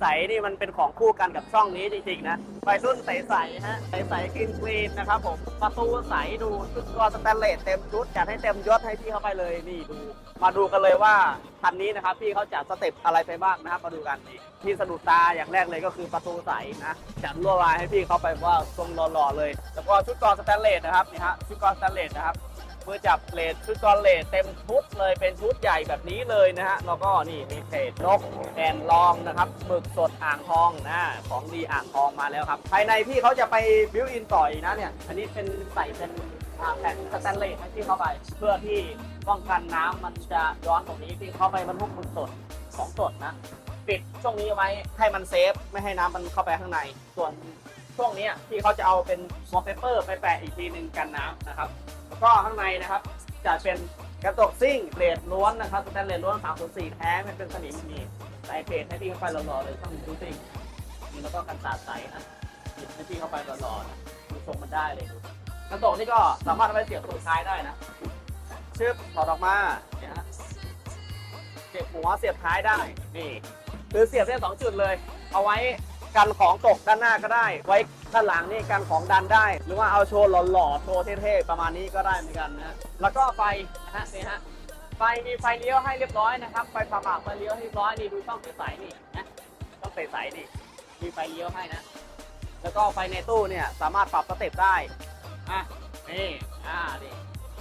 ใสๆนี่มันเป็นของคู่กันกับช่องนี้จริงๆนะวัยรุ่นใสๆฮะใสๆกรีนกรีนนะครับผมประตูใสดูชุดกรสแตนเลสเต็มชุดจัดให้เต็มยศให้พี่เข้าไปเลยนี่ดู มาดูกันเลยว่าคันนี้นะครับพี่เขาจัดสเต็ปอะไรไปบ้างนะครับมาดูกันนี่ที่สะดุดตาอย่างแรกเลยก็คือประตูใสนะจัดลวดลายให้พี่เขาไปว่าทรงหล่อๆเลย แล้วก็ชุดกรสแตนเลสนะครับนี่ฮะชุดกรสแตนเลสนะครับ เมื่อจับเลดชุดกรเลดเต็มชุดเลยเป็นชุดใหญ่แบบนี้เลยนะฮะแล้วก็นี่มีเพจนกแอนลองนะครับหมึกสดอ่างทองนะของดีอ่างทองมาแล้วครับ ภายในพี่เขาจะไปบิวอินต่ออีกนะเนี่ย อันนี้เป็นใส่เป็นแผ่นสแตนเลสให้พี่เข้าไป เพื่อที่ป้องกันน้ำมันจะย้อนตรงนี้พี่เข้าไปบรรทุกหมึกสดของสดนะปิดช่วงนี้ไว้ให้มันเซฟไม่ให้น้ำมันเข้าไปข้างในส่วนช่วงนี้ที่เขาจะเอาเป็นมอเปเปอร์ไปแปะอีกทีหนึ่งกันน้ำนะครับ ก็ข้างในนะครับ จะเป็นกระจกซิ่งเกรดล้วนนะครับสแตนเลสล้วน304แท้ไม่เป็นสนิมมีใส่เพจให้พี่เข้าไปหล่อๆเลยต้องดูซิ่งนี่แล้วก็กันสาดใสนะหยิบให้พี่เข้าไปหล่อๆนะดูทรงมันได้เลยกระจกนี่ก็สามารถเอาไปเสียบตัวท้ายได้นะชึบถอดออกมาเนี่ยฮะเสียบหัวเสียบท้ายได้นี่คือเสียบได้สองจุดเลย เอาไว้ กันของตกด้านหน้าก็ได้ ไว้ด้านหลังนี่กันของดันได้ หรือว่าเอาโชว์หล่อๆโชว์เท่ๆประมาณนี้ก็ได้เหมือนกันนะแล้วก็ไฟนะฮะนี่ฮะไฟมีไฟเลี้ยวให้เรียบร้อยนะครับไฟผ่าหมากไฟเลี้ยวให้เรียบร้อยนี่ดูช่องใสๆนี่นะช่องใสๆนี่มีไฟเลี้ยวให้นะ แล้วก็ไฟในตู้เนี่ยสามารถปรับสเต็ปได้อะนี่อ่านี่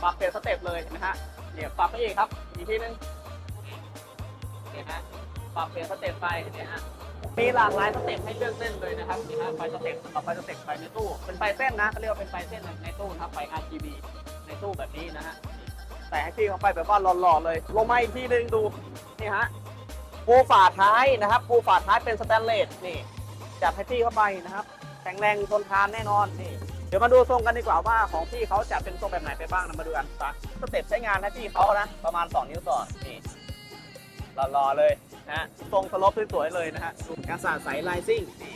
ปรับเป็นสเต็ปเลยนะฮะเนี่ยปรับไปอีกครับอีกทีนึงเนี่ยฮะปรับเปลี่ยนสเต็ปไปเนี่ยฮะ มีหลากหลายสเต็ปให้เลือกเล่นเลยนะครับนี่ฮะไฟสเต็ปต่อไฟสเต็ปไฟในตู้ เป็นไฟเส้นนะเขาเรียกว่าเป็นไฟเส้นในตู้นะครับไฟ RGB ในตู้แบบนี้นะฮะ แต่ให้พี่เขาไปแบบว่าหล่อๆเลย ลงมาอีกทีนึงดู นี่ฮะปูฝาท้ายนะครับปูฝาท้ายเป็นสแตนเลสนี่ จัดให้พี่เข้าไปนะครับ แข็งแรงทนทานแน่นอนนี่ เดี๋ยวมาดูทรงกันดีกว่าว่าของพี่เขาจะเป็นทรงแบบไหนไปบ้างนะมาดูกันปะสเต็ปใช้งานให้พี่เขานะ ประมาณ 2 นิ้วก่อนนี่ หล่อๆเลยนะฮะทรงสลบสวยๆเลยนะฮะดูการสาดใสลายซิ่งนี่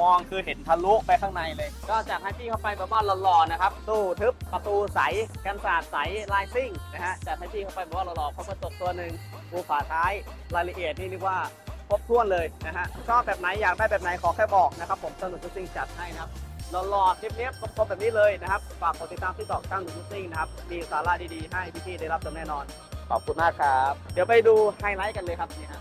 มองคือเห็นทะลุไปข้างในเลย ก็จัดให้พี่เข้าไปแบบว่าหล่อๆนะครับตู้ทึบประตูใสกันสาดใสลายซิ่งนะฮะจัดให้พี่เข้าไปแบบว่าหล่อๆพร้อมกระจกตัวหนึ่งปูฝาท้ายรายละเอียดนี่เรียกว่าครบถ้วนเลยนะฮะชอบแบบไหนอยากได้แบบไหนขอแค่บอกนะครับผมสนุกทุกสิ่งจัดให้นะครับหล่อๆเรียบๆครบๆแบบนี้เลยนะครับฝากกดติดตามที่ต่อตั้งทุกสิ่งนะครับมีสาระดีๆให้พี่ๆได้รับชมแน่นอน ขอบคุณมากครับ เดี๋ยวไปดูไฮไลท์กันเลยครับนี่ฮะ